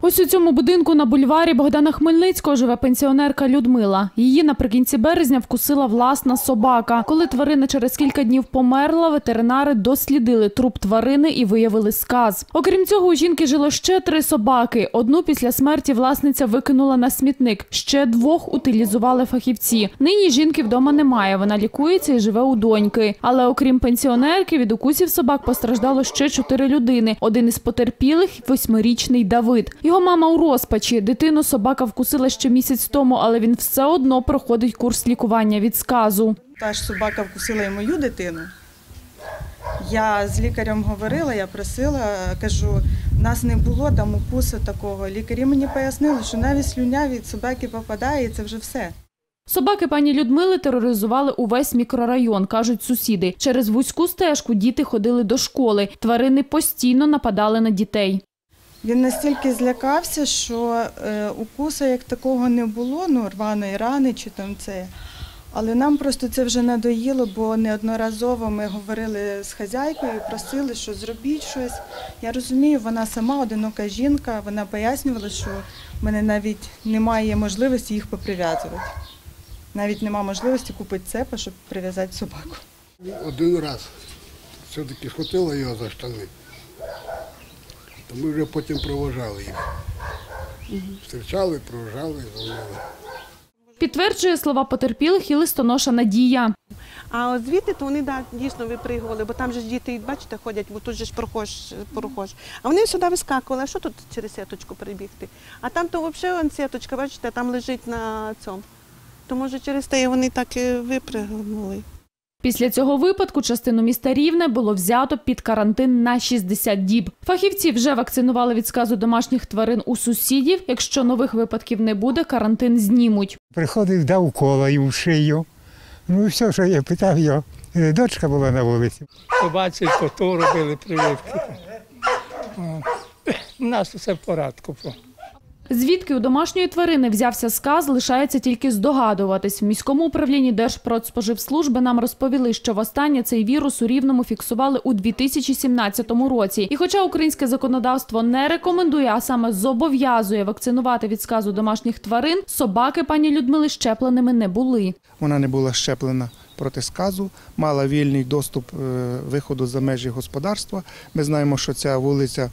Ось у цьому будинку на бульварі Богдана Хмельницького живе пенсіонерка Людмила. Її наприкінці березня вкусила власна собака. Коли тварина через кілька днів померла, ветеринари дослідили труп тварини і виявили сказ. Окрім цього, у жінки жило ще три собаки. Одну після смерті власниця викинула на смітник. Ще двох утилізували фахівці. Нині жінки вдома немає. Вона лікується і живе у доньки. Але окрім пенсіонерки, від укусів собак постраждало ще чотири людини. Один із потерпілих восьмирічний Давид. Його мама у розпачі. Дитину собака вкусила ще місяць тому, але він все одно проходить курс лікування від сказу. Та ж собака вкусила і мою дитину. Я з лікарем говорила, я просила, кажу, в нас не було там укусу такого. Лікарі мені пояснили, що навіть слюня від собаки попадає, і це вже все. Собаки пані Людмили тероризували увесь мікрорайон, кажуть сусіди. Через вузьку стежку діти ходили до школи. Тварини постійно нападали на дітей. Він настільки злякався, що е, укусу як такого не було, ну рваної рани чи там це. Але нам просто це вже надоїло, бо неодноразово ми говорили з хазяйкою, просили, що зробіть щось. Я розумію, вона сама одинока жінка, вона пояснювала, що в мене навіть немає можливості їх поприв'язувати. Навіть немає можливості купити цепа, щоб прив'язати собаку. Один раз все-таки схватила його за штани. То ми вже потім провожали їх. Зустрічали, провожали, дзвонили. Підтверджує слова потерпілих і листоноша Надія. А от звідти то вони да, дійсно випригували, бо там же ж діти, бачите, ходять, бо тут же ж прохож, прохож. А вони сюди вискакували, а що тут через сіточку перебігти? А там то взагалі он сіточка, бачите, там лежить на цьому. То може через те і вони так і випригнули. Після цього випадку частину міста Рівне було взято під карантин на 60 діб. Фахівці вже вакцинували від сказу домашніх тварин у сусідів. Якщо нових випадків не буде, карантин знімуть. Приходив, дав кола і в шию. Ну і все, що я питав його. Е, Дочка була на вулиці. Собаці коту робили прививки. У нас все в порядку. Звідки у домашньої тварини взявся сказ, лишається тільки здогадуватись. В міському управлінні Держпродспоживслужби нам розповіли, що востаннє цей вірус у Рівному фіксували у 2017 році. І хоча українське законодавство не рекомендує, а саме зобов'язує вакцинувати від сказу домашніх тварин, собаки пані Людмили щепленими не були. Вона не була щеплена проти сказу, мала вільний доступ е, виходу за межі господарства. Ми знаємо, що ця вулиця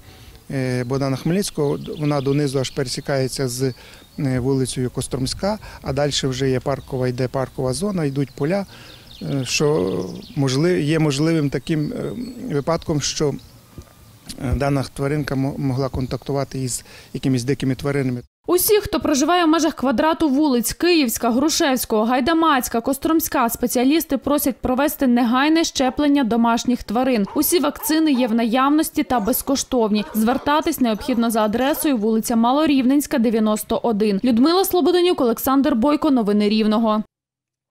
Богдана Хмельницького, вона донизу аж пересікається з е, вулицею Костромська, а далі вже є паркова, йде паркова зона, йдуть поля, е, що є можливим таким е, випадком, що е, дана тваринка могла контактувати із якимись дикими тваринами. Усі, хто проживає в межах квадрату вулиць Київська, Грушевського, Гайдамацька, Костромська, спеціалісти просять провести негайне щеплення домашніх тварин. Усі вакцини є в наявності та безкоштовні. Звертатись необхідно за адресою вулиця Малорівненська, 91. Людмила Слободенюк, Олександр Бойко. Новини Рівного.